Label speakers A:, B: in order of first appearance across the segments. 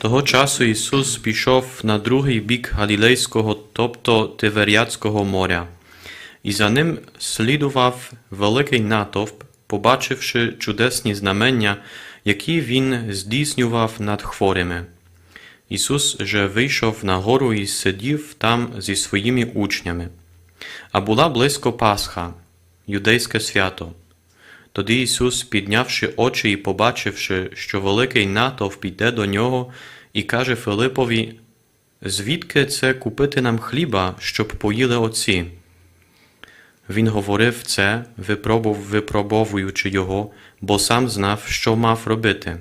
A: Того часу Ісус пішов на другий бік Галілейського, тобто Тиверіадського моря, і за ним слідував великий натовп, побачивши чудесні знамення, які він здійснював над хворими. Ісус же вийшов на гору і сидів там зі своїми учнями. А була близько Пасха, юдейське свято. Тоді Ісус, піднявши очі і побачивши, що великий натовп іде до нього, і каже Филипові, звідки це купити нам хліба, щоб поїли отці? Він говорив це, випробовуючи його, бо сам знав, що мав робити.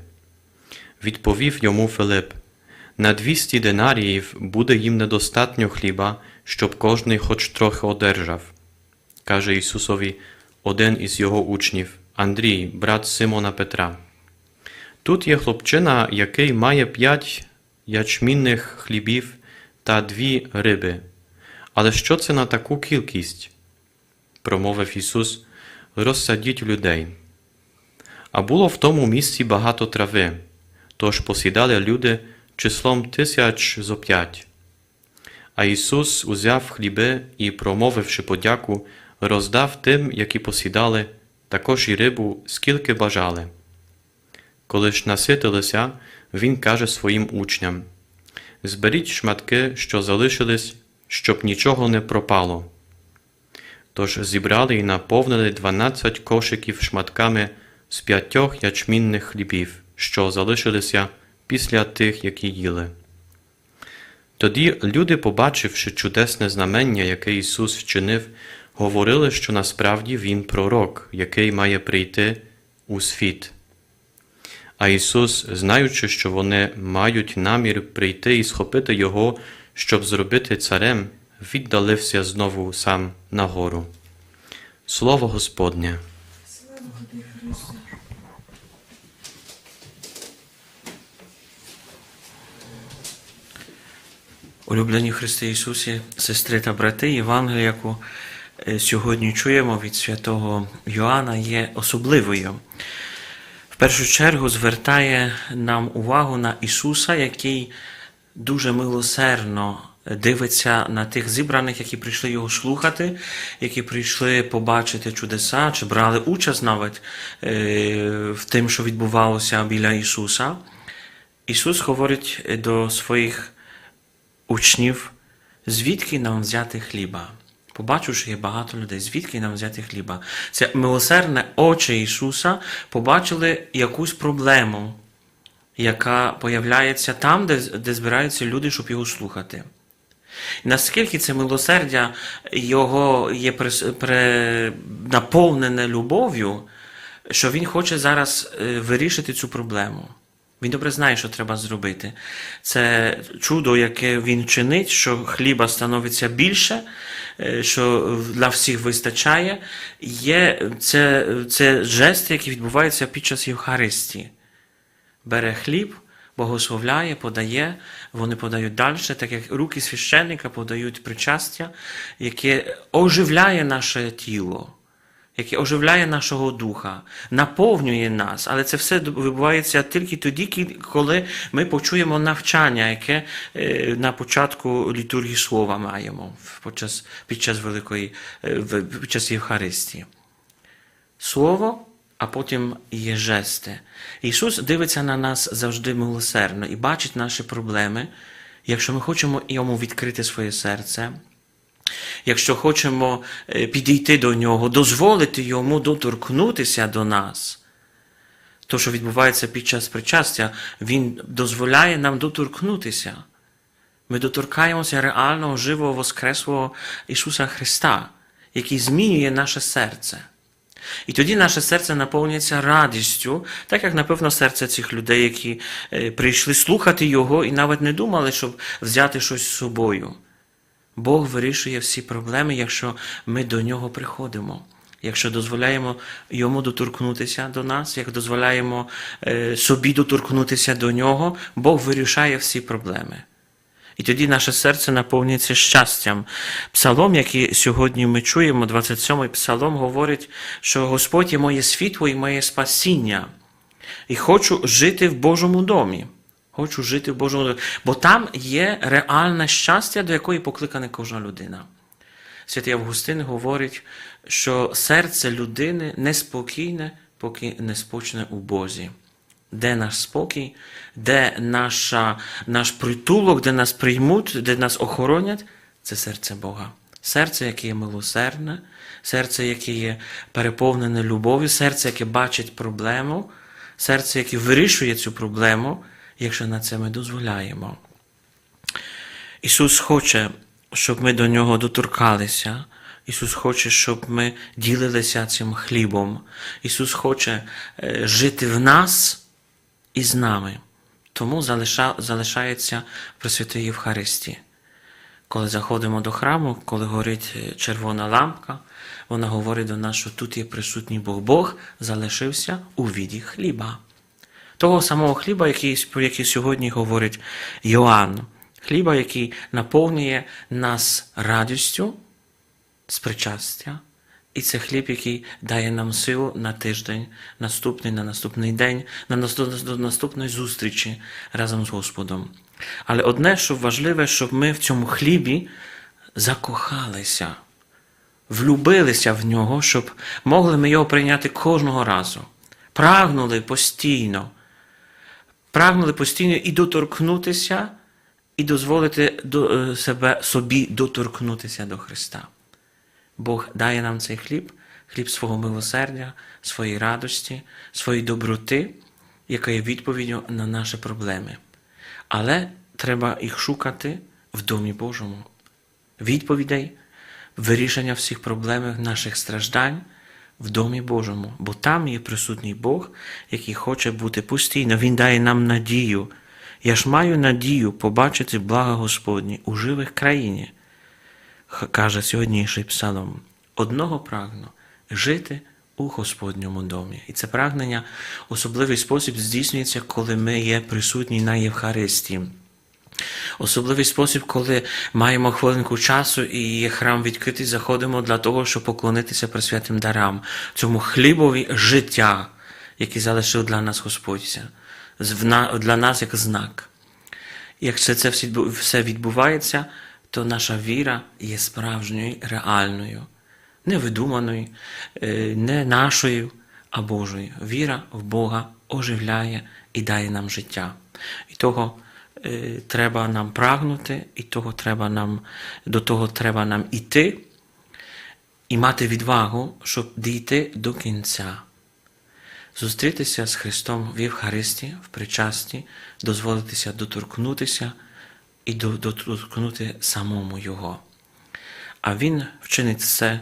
A: Відповів йому Филип, на двісті динаріїв буде їм недостатньо хліба, щоб кожний хоч трохи одержав. Каже Ісусові один із його учнів, Андрій, брат Симона Петра. Тут є хлопчина, який має п'ять ячмінних хлібів та дві риби. Але що це на таку кількість? промовив Ісус, розсадіть людей. А було в тому місці багато трави, тож посідали люди числом тисяч зо п'ять. А Ісус узяв хліби і, промовивши подяку, роздав тим, які посідали, також і рибу, скільки бажали. Коли ж наситилися, Він каже своїм учням: Зберіть шматки, що залишились, щоб нічого не пропало. Тож зібрали і наповнили дванадцять кошиків шматками з п'ятьох ячмінних хлібів, що залишилися після тих, які їли. Тоді люди, побачивши чудесне знамення, яке Ісус вчинив, говорили, що насправді Він пророк, який має прийти у світ. А Ісус, знаючи, що вони мають намір прийти і схопити Його, щоб зробити царем, віддалився знову сам на гору. Слово Господнє.
B: Улюблені Христи Ісусі, сестри та брати, Євангелія, яку сьогодні чуємо від святого Йоанна, є особливою. В першу чергу звертає нам увагу на Ісуса, який дуже милосердно дивиться на тих зібраних, які прийшли його слухати, які прийшли побачити чудеса, чи брали участь навіть е, в тим, що відбувалося біля Ісуса. Ісус говорить до своїх учнів, звідки нам взяти хліба? Побачив, що є багато людей, звідки нам взяти хліба? Це милосердне очі Ісуса побачили якусь проблему, яка появляється там, де, де збираються люди, щоб його слухати. Наскільки це милосердя його є прис- пре- наповнене любов'ю, що він хоче зараз е, вирішити цю проблему. Він добре знає, що треба зробити. Це чудо, яке він чинить, що хліба становиться більше, е, що для всіх вистачає. Є це, це жест, який відбувається під час Євхаристії. Бере хліб, богословляє, подає, вони подають далі, так як руки священника подають причастя, яке оживляє наше тіло яке оживляє нашого духа, наповнює нас, але це все відбувається тільки тоді, коли ми почуємо навчання, яке е, на початку літургії слова маємо під час, під час великої е, під час Євхаристії. Слово, а потім є жести. Ісус дивиться на нас завжди милосердно і бачить наші проблеми, якщо ми хочемо йому відкрити своє серце. Якщо хочемо е, підійти до нього, дозволити йому доторкнутися до нас, то, що відбувається під час причастя, він дозволяє нам доторкнутися. Ми доторкаємося реального, живого, воскреслого Ісуса Христа, який змінює наше серце. І тоді наше серце наповнюється радістю, так як, напевно, серце цих людей, які е, прийшли слухати Його і навіть не думали, щоб взяти щось з собою. Бог вирішує всі проблеми, якщо ми до нього приходимо. Якщо дозволяємо йому доторкнутися до нас, як дозволяємо е, собі доторкнутися до нього, Бог вирішає всі проблеми. І тоді наше серце наповнюється щастям. Псалом, який сьогодні ми чуємо, 27-й псалом, говорить, що Господь є моє світло і моє спасіння, і хочу жити в Божому домі. Хочу жити в Божому. Бо там є реальне щастя, до якої покликана кожна людина. Святий Августин говорить, що серце людини неспокійне, поки не спочне у Бозі. Де наш спокій, де наша, наш притулок, де нас приймуть, де нас охоронять, це серце Бога. Серце, яке є милосердне, серце, яке є переповнене любов'ю, серце, яке бачить проблему, серце, яке вирішує цю проблему, якщо на це ми дозволяємо. Ісус хоче, щоб ми до нього доторкалися. Ісус хоче, щоб ми ділилися цим хлібом. Ісус хоче е, жити в нас і з нами. Тому залиша, залишається при святій Євхаристії. Коли заходимо до храму, коли горить е, червона лампка, вона говорить до нас, що тут є присутній Бог. Бог залишився у віді хліба. Того самого хліба, який, про який сьогодні говорить Йоанн. Хліба, який наповнює нас радістю з причастя. І це хліб, який дає нам силу на тиждень, наступний, на наступний день, на наступної зустрічі разом з Господом. Але одне, що важливе, щоб ми в цьому хлібі закохалися, влюбилися в нього, щоб могли ми його прийняти кожного разу. Прагнули постійно, прагнули постійно і доторкнутися, і дозволити до, е, себе, собі доторкнутися до Христа. Бог дає нам цей хліб, хліб свого милосердя, своєї радості, своєї доброти, яка є відповіддю на наші проблеми. Але треба їх шукати в Домі Божому. Відповідей, вирішення всіх проблем наших страждань в Домі Божому, бо там є присутній Бог, який хоче бути постійно. Він дає нам надію. Я ж маю надію побачити блага Господні у живих країні каже сьогоднішній псалом, одного прагну жити у Господньому домі. І це прагнення особливий спосіб здійснюється, коли ми є присутні на Євхаристії. Особливий спосіб, коли маємо хвилинку часу і храм відкритий, заходимо для того, щоб поклонитися пресвятим дарам, цьому хлібові життя, який залишив для нас Господь, для нас як знак. Якщо це все відбувається, то наша віра є справжньою, реальною, не видуманою, е, не нашою, а Божою. Віра в Бога оживляє і дає нам життя. І того треба нам прагнути, і того треба нам, до того треба нам іти і мати відвагу, щоб дійти до кінця зустрітися з Христом в Євхаристі, в причасті, дозволитися доторкнутися і до- доторкнути самому Його. А Він вчинить все,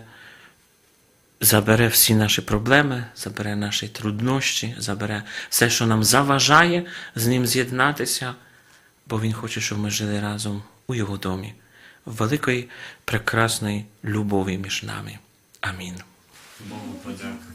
B: забере всі наші проблеми, забере наші труднощі, забере все, що нам заважає з Ним з'єднатися, бо Він хоче, щоб ми жили разом у Його домі, в великої прекрасної любові між нами. Амінь.
A: Богу подяка.